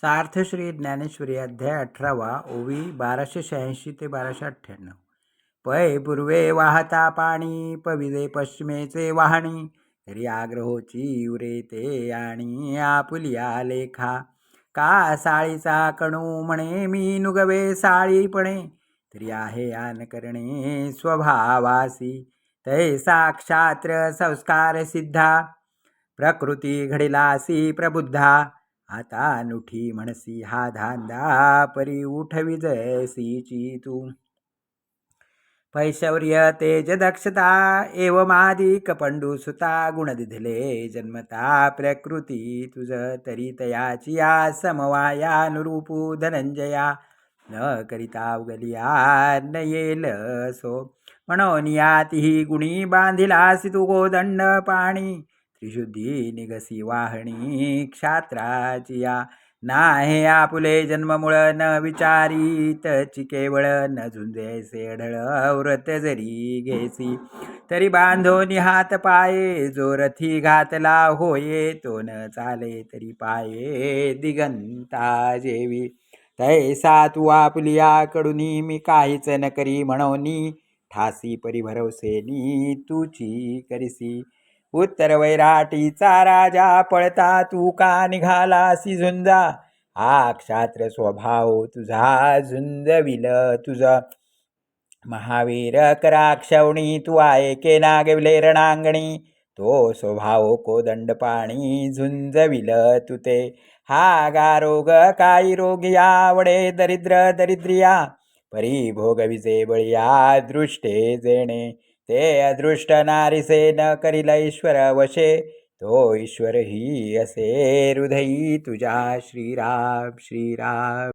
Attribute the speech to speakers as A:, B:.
A: सार्थश्री ज्ञानेश्वरी अध्याय अठरावा ओवी बाराशे शहाऐंशी ते बाराशे अठ्ठ्याण्णव. पै पूर्वे वाहता पाणी पविदे पश्चिमेचे वाहणी तरी आग्रहोची उरे ते आणि आपुलिया लेखा का साळीचा कणू म्हणे मी नुगवे साळीपणे तरी आहे आन करणे स्वभावासी. तै साक्षात्र संस्कार सिद्धा प्रकृती घडिलासी प्रबुद्धा. आता नुठी म्हणसी हा धांदा परी उठवी जयसीची तू. पैशौर्य तेज दक्षता एवमादिक पंडू सुता गुण दिधले जन्मता प्रकृती तुझ तरी तयाची या समवायानुरूपू धनंजया. न करिता उगलिया न येल सो. म्हणून यातीही गुणी बांधिलासी तू गोदंड पाणी. त्रिशुद्धी निघसी वाहणी क्षात्राची या नाहे आपुले जन्ममुळ न विचारीत ची केवळ न झुंजेसे ढळ व्रत जरी घेसी. तरी बांधोनी हात पाये जो रथी घातला होये तो न चाले तरी पाये दिगंता जेवी. तैसा तू आपुलिया कडुनी मी काहीच न करी म्हणोनी ठासी परिभरवसेनी तुची करिसी. उत्तर वैराटीचा राजा पळता तू का निघालासी झुंजा हा क्षात्र स्वभाव तुझा झुंजविल तुझ. महावीर कराक्षवणी तू ऐके नागविले रणांगणी? तो स्वभाव कोदंड पाणी झुंजविल तुते हा गारोग काही रोग आवडे दरिद्र दरिद्रिया. परिभोग विजे बळिया दृष्टे जेणे. ते अदृष्ट नारीसे न करील ईश्वर वशे तो ईश्वर ही असे हृदयी तुझ्या श्रीराम श्रीराम।